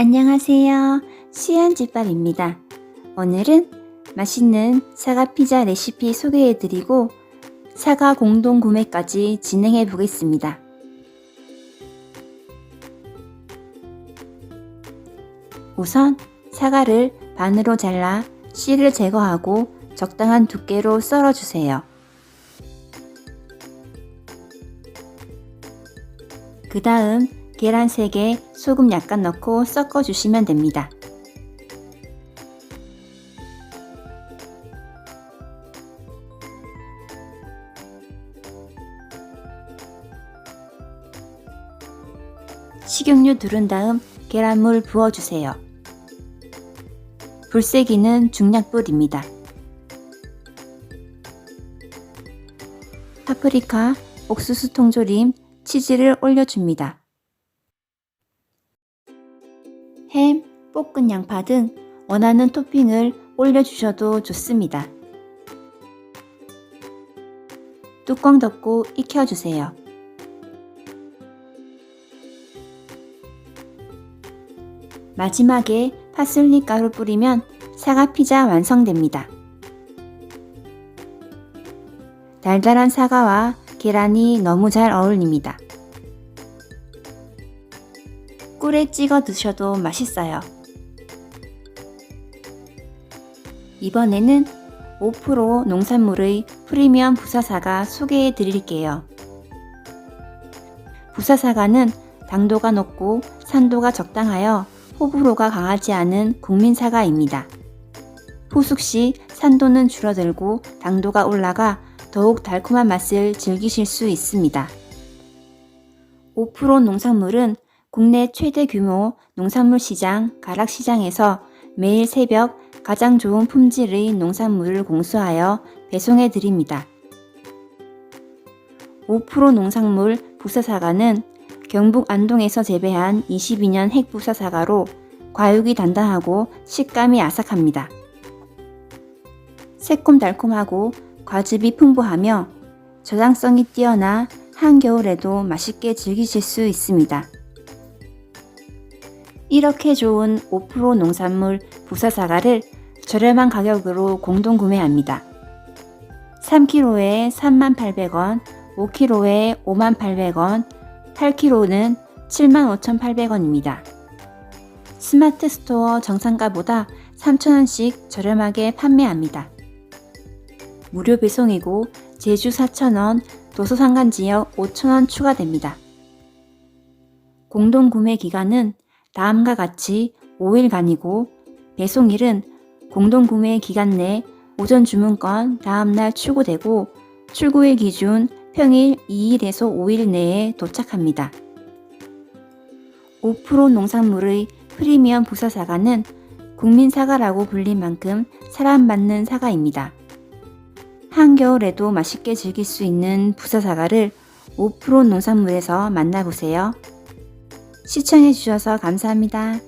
안녕하세요. 수연집밥입니다. 오늘은 맛있는 사과 피자 레시피 소개해드리고 사과 공동 구매까지 진행해 보겠습니다. 우선 사과를 반으로 잘라 씨를 제거하고 적당한 두께로 썰어주세요. 그 다음 계란 3개, 소금 약간 넣고 섞어 주시면 됩니다. 식용유 두른 다음 계란물 부어주세요. 불세기는 중약불입니다. 파프리카, 옥수수 통조림, 치즈를 올려줍니다. 햄, 볶은 양파 등 원하는 토핑을 올려주셔도 좋습니다. 뚜껑 덮고 익혀주세요. 마지막에 파슬리 가루 뿌리면 사과 피자 완성됩니다. 달달한 사과와 계란이 너무 잘 어울립니다. 꿀에 찍어 드셔도 맛있어요. 이번에는 5% 농산물의 프리미엄 부사사가 소개해 드릴게요. 부사사과는 당도가 높고 산도가 적당하여 호불호가 강하지 않은 국민 사과입니다. 후숙 시 산도는 줄어들고 당도가 올라가 더욱 달콤한 맛을 즐기실 수 있습니다. 5% 농산물은 국내 최대 규모 농산물 시장 가락시장에서 매일 새벽 가장 좋은 품질의 농산물을 공수하여 배송해 드립니다. 5% 농산물 부사사과는 경북 안동에서 재배한 22년 핵부사사과로 과육이 단단하고 식감이 아삭합니다. 새콤달콤하고 과즙이 풍부하며 저장성이 뛰어나 한겨울에도 맛있게 즐기실 수 있습니다. 이렇게 좋은 5% 농산물 부사 사과를 저렴한 가격으로 공동 구매합니다. 3kg에 38,000원, 5kg에 58,000원, 8kg는 75,800원입니다. 스마트 스토어 정상가보다 3,000원씩 저렴하게 판매합니다. 무료 배송이고 제주 4,000원, 도서상간 지역 5,000원 추가됩니다. 공동 구매 기간은 다음과 같이 5일간이고 배송일은 공동 구매 기간 내 오전 주문건 다음날 출고되고 출고일 기준 평일 2일에서 5일 내에 도착합니다. 5% 농산물의 프리미엄 부사 사과는 국민 사과라고 불린 만큼 사랑받는 사과입니다. 한겨울에도 맛있게 즐길 수 있는 부사 사과를 5% 농산물에서 만나보세요. 시청해주셔서 감사합니다.